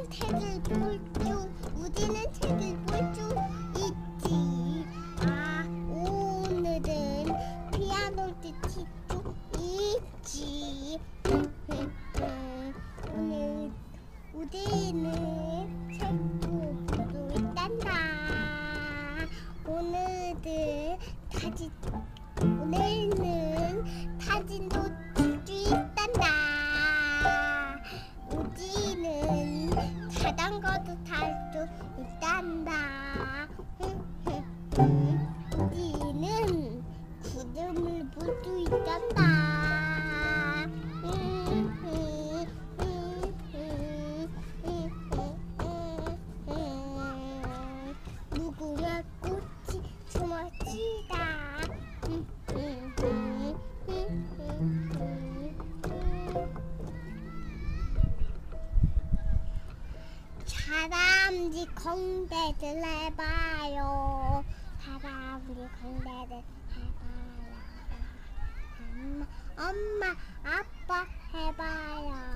우리는 책을 볼 줄, 우리는 책을 볼 줄 있지. 아, 오늘은 피아노 듣칠 줄 있지. 오늘 우리는 책도 보고 있단다. 오늘은 다시 오늘 자전거도 탈수 있단다. 우지는 구름을 볼 수 있단다. 사람들이 공대들 해봐요. 사람들이 공대들 해봐요. 엄마, 엄마, 아빠 해봐요.